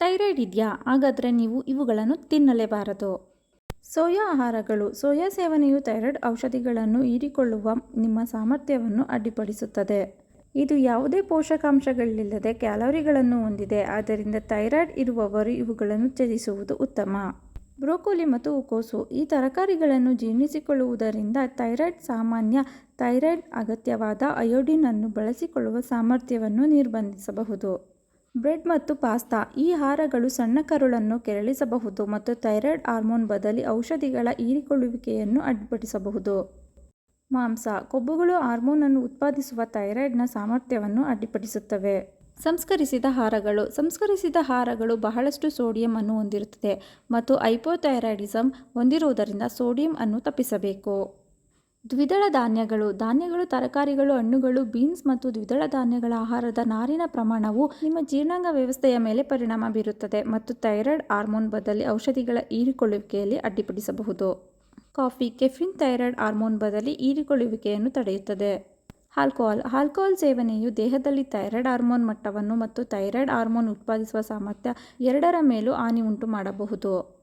Thyroid ಇದೆಯಾ? ಹಾಗಾದರೆ ನೀವು ಇವುಗಳನ್ನು ತಿನ್ನಲೇಬಾರದು. ಸೋಯಾ ಆಹಾರಗಳು. ಸೋಯಾ ಸೇವನೆಯು ಥೈರಾಯ್ಡ್ ಔಷಧಿಗಳನ್ನು ಹೀರಿಕೊಳ್ಳುವ ನಿಮ್ಮ ಸಾಮರ್ಥ್ಯವನ್ನು ಅಡ್ಡಿಪಡಿಸುತ್ತದೆ. ಇದು ಯಾವುದೇ ಪೋಷಕಾಂಶಗಳಿಲ್ಲದೆ ಕ್ಯಾಲೋರಿಗಳನ್ನು ಹೊಂದಿದೆ. ಆದ್ದರಿಂದ ಥೈರಾಯ್ಡ್ ಇರುವವರು ಇವುಗಳನ್ನು ತ್ಯಜಿಸುವುದು ಉತ್ತಮ. ಬ್ರೋಕೋಲಿ ಮತ್ತು ಹೂಕೋಸು ಈ ತರಕಾರಿಗಳನ್ನು ಜೀರ್ಣಿಸಿಕೊಳ್ಳುವುದರಿಂದ ಥೈರಾಯ್ಡ್ ಸಾಮಾನ್ಯ ಥೈರಾಯ್ಡ್ ಅಗತ್ಯವಾದ ಅಯೋಡಿನ್ ಅನ್ನು ಬಳಸಿಕೊಳ್ಳುವ ಸಾಮರ್ಥ್ಯವನ್ನು ನಿರ್ಬಂಧಿಸಬಹುದು. ಬ್ರೆಡ್ ಮತ್ತು ಪಾಸ್ತಾ ಈ ಆಹಾರಗಳು ಸಣ್ಣ ಕರುಳನ್ನು ಕೆರಳಿಸಬಹುದು ಮತ್ತು ಥೈರಾಯ್ಡ್ ಹಾರ್ಮೋನ್ ಬದಲಿ ಔಷಧಿಗಳ ಹೀರಿಕೊಳ್ಳುವಿಕೆಯನ್ನು ಅಡ್ಡಿಪಡಿಸಬಹುದು. ಮಾಂಸ, ಕೊಬ್ಬುಗಳು ಹಾರ್ಮೋನ್ ಅನ್ನು ಉತ್ಪಾದಿಸುವ ಥೈರಾಯ್ಡ್ನ ಸಾಮರ್ಥ್ಯವನ್ನು ಅಡ್ಡಿಪಡಿಸುತ್ತವೆ. ಸಂಸ್ಕರಿಸಿದ ಆಹಾರಗಳು ಸಂಸ್ಕರಿಸಿದ ಆಹಾರಗಳು ಬಹಳಷ್ಟು ಸೋಡಿಯಂ ಅನ್ನು ಹೊಂದಿರುತ್ತದೆ ಮತ್ತು ಹೈಪೋಥೈರಾಯ್ಡಿಸಮ್ ಹೊಂದಿರುವುದರಿಂದ ಸೋಡಿಯಂ ಅನ್ನು ತಪ್ಪಿಸಬೇಕು. ದ್ವಿದಳ ಧಾನ್ಯಗಳು. ಧಾನ್ಯಗಳು, ತರಕಾರಿಗಳು, ಹಣ್ಣುಗಳು, ಬೀನ್ಸ್ ಮತ್ತು ದ್ವಿದಳ ಧಾನ್ಯಗಳ ಆಹಾರದ ನಾರಿನ ಪ್ರಮಾಣವು ನಿಮ್ಮ ಜೀರ್ಣಾಂಗ ವ್ಯವಸ್ಥೆಯ ಮೇಲೆ ಪರಿಣಾಮ ಬೀರುತ್ತದೆ ಮತ್ತು ಥೈರಾಯ್ಡ್ ಹಾರ್ಮೋನ್ ಬದಲಿ ಔಷಧಿಗಳ ಹೀರಿಕೊಳ್ಳುವಿಕೆಯಲ್ಲಿ ಅಡ್ಡಿಪಡಿಸಬಹುದು. ಕಾಫಿ, ಕೆಫಿನ್ ಥೈರಾಯ್ಡ್ ಹಾರ್ಮೋನ್ ಬದಲಿ ಹೀರಿಕೊಳ್ಳುವಿಕೆಯನ್ನು ತಡೆಯುತ್ತದೆ. ಆಲ್ಕೋಹಾಲ್. ಆಲ್ಕೋಹಾಲ್ ಸೇವನೆಯು ದೇಹದಲ್ಲಿ ಥೈರಾಯ್ಡ್ ಹಾರ್ಮೋನ್ ಮಟ್ಟವನ್ನು ಮತ್ತು ಥೈರಾಯ್ಡ್ ಹಾರ್ಮೋನ್ ಉತ್ಪಾದಿಸುವ ಸಾಮರ್ಥ್ಯ ಎರಡರ ಮೇಲೂ ಹಾನಿ ಉಂಟು ಮಾಡಬಹುದು.